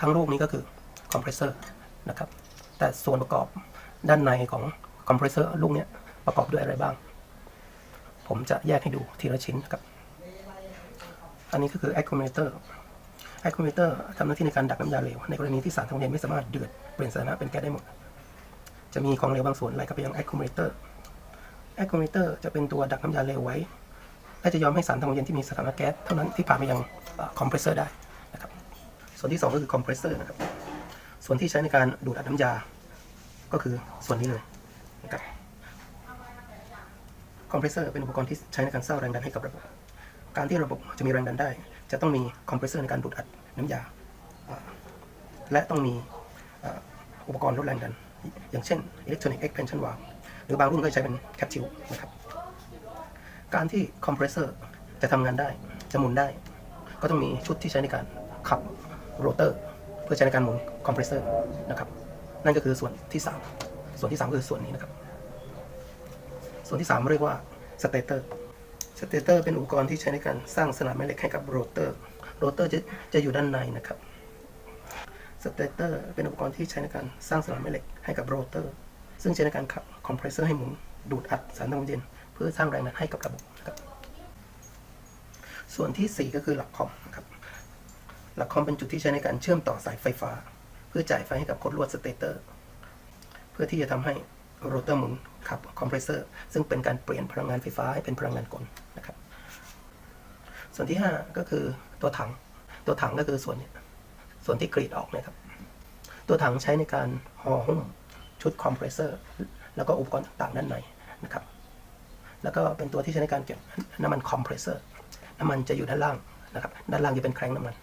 ทั้งลูกนี้ก็คือคอมเพรสเซอร์นะครับ แต่ส่วนประกอบด้านในของคอมเพรสเซอร์ลูกนี้ประกอบด้วยอะไรบ้าง ผมจะแยกให้ดูทีละชิ้นนะครับ อันนี้ก็คือ accumulator accumulator ทำหน้าที่ในการดักน้ำยาเหลว ในกรณีที่สารทองเย็นไม่สามารถเดือดเปลี่ยนสถานะเป็นแก๊สได้หมด จะมีของเหลวบางส่วนไหลเข้าไปยัง accumulator accumulator จะเป็นตัวดักน้ำยาเหลวไว้และจะยอมให้สารทองเย็นที่มีสถานะแก๊สเท่านั้นที่ผ่านไปยังคอมเพรสเซอร์ได้ ส่วนที่ 2 ก็คือคอมเพรสเซอร์นะครับ ส่วนที่ใช้ในการดูดอัดน้ำยา ก็คือส่วนนี้เลยนะครับคอมเพรสเซอร์เป็นอุปกรณ์ที่ใช้ในการสร้างแรงดันให้กับระบบ การที่ระบบจะมีแรงดันได้ จะต้องมีคอมเพรสเซอร์ในการดูดอัดน้ำยาอ่าและต้องมีอุปกรณ์ลดแรงดัน อย่างเช่น electronic expansion valve หรือบางรุ่นก็ใช้เป็นแคปซิลนะครับ การที่คอมเพรสเซอร์จะทำงานได้ จะหมุนได้ ก็ต้องมีชุดที่ใช้ในการขับ โรเตอร์ เพื่อใช้ในการหมุนคอมเพรสเซอร์นะครับ นั่นก็คือส่วนที่ 3 ส่วนที่3ก็คือส่วนนี้นะครับ ส่วนที่ 3 เรียกว่าสเตเตอร์สเตเตอร์เป็นอุปกรณ์ที่ใช้ในการสร้างสนามแม่เหล็กให้กับโรเตอร์ โรเตอร์จะจะอยู่ด้านในนะครับสเตเตอร์เป็นอุปกรณ์ที่ใช้ในการสร้างสนามแม่เหล็กให้กับโรเตอร์ ซึ่งใช้ในการขับคอมเพรสเซอร์ให้หมุนดูดอัดสารทองเย็น เพื่อสร้างแรงดันให้กับระบบนะครับ ส่วนที่ 4 ก็คือหลักคอมนะครับ หลักคอมเป็นจุดที่ใช้ในการเชื่อมต่อสายไฟฟ้า เพื่อจ่ายไฟให้กับโคดลวดสเตเตอร์ เพื่อที่จะทำให้โรเตอร์หมุนขับคอมเพรสเซอร์ซึ่งเป็นการเปลี่ยนพลังงานไฟฟ้าให้เป็นพลังงานกลนะครับ ส่วนที่ 5 ก็คือตัวถัง ตัวถังก็คือส่วนเนี้ส่วนที่กรีดออกนะครับ ตัวถังใช้ในการห่อหุ้มชุดคอมเพรสเซอร์แล้วก็อุปกรณ์ต่างๆด้านในนะครับ แล้วก็เป็นตัวที่ใช้ในการเก็บน้ำมันคอมเพรสเซอร์น้ำมันจะอยู่ด้านล่างนะครับ ด้านล่างจะเป็นแครงน้ำมัน